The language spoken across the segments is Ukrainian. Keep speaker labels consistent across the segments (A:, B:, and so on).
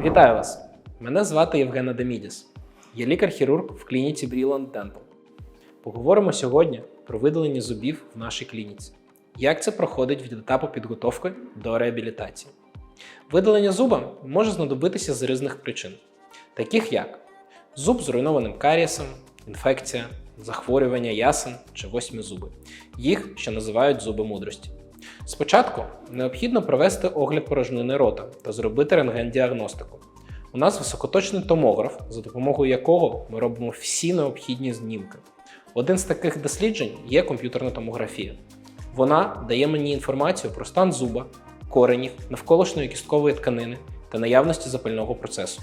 A: Вітаю вас! Мене звати Євген Адамідіс. Я лікар-хірург в клініці Brilliant Dental. Поговоримо сьогодні про видалення зубів в нашій клініці. Як це проходить від етапу підготовки до реабілітації? Видалення зуба може знадобитися з різних причин, таких як зуб з зруйнованим карієсом, інфекція, захворювання ясен чи восьми зуби. Їх ще називають зуби мудрості. Спочатку необхідно провести огляд порожнини рота та зробити рентген-діагностику. У нас високоточний томограф, за допомогою якого ми робимо всі необхідні знімки. Один з таких досліджень є комп'ютерна томографія. Вона дає мені інформацію про стан зуба, коренів, навколишньої кісткової тканини та наявності запального процесу.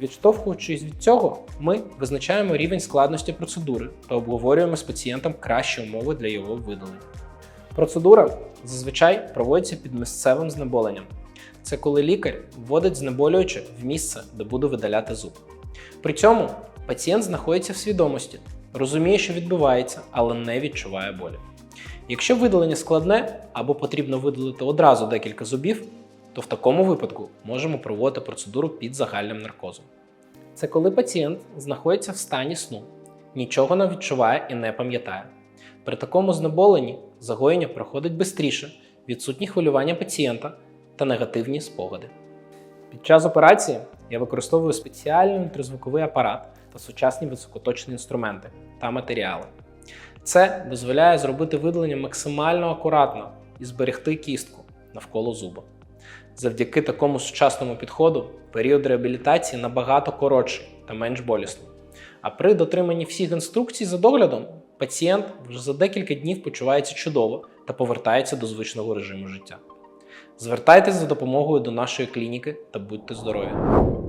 A: Відштовхуючись від цього, ми визначаємо рівень складності процедури та обговорюємо з пацієнтом кращі умови для його видалення. Процедура зазвичай проводиться під місцевим знеболенням. Це коли лікар вводить знеболююче в місце, де буде видаляти зуб. При цьому пацієнт знаходиться в свідомості, розуміє, що відбувається, але не відчуває болі. Якщо видалення складне або потрібно видалити одразу декілька зубів, то в такому випадку можемо проводити процедуру під загальним наркозом. Це коли пацієнт знаходиться в стані сну, нічого не відчуває і не пам'ятає. При такому знеболенні загоєння проходить швидше, відсутні хвилювання пацієнта та негативні спогади. Під час операції я використовую спеціальний ультразвуковий апарат та сучасні високоточні інструменти та матеріали. Це дозволяє зробити видалення максимально акуратно і зберегти кістку навколо зуба. Завдяки такому сучасному підходу період реабілітації набагато коротший та менш болісний. А при дотриманні всіх інструкцій за доглядом пацієнт вже за декілька днів почувається чудово та повертається до звичного режиму життя. Звертайтесь за допомогою до нашої клініки та будьте здорові!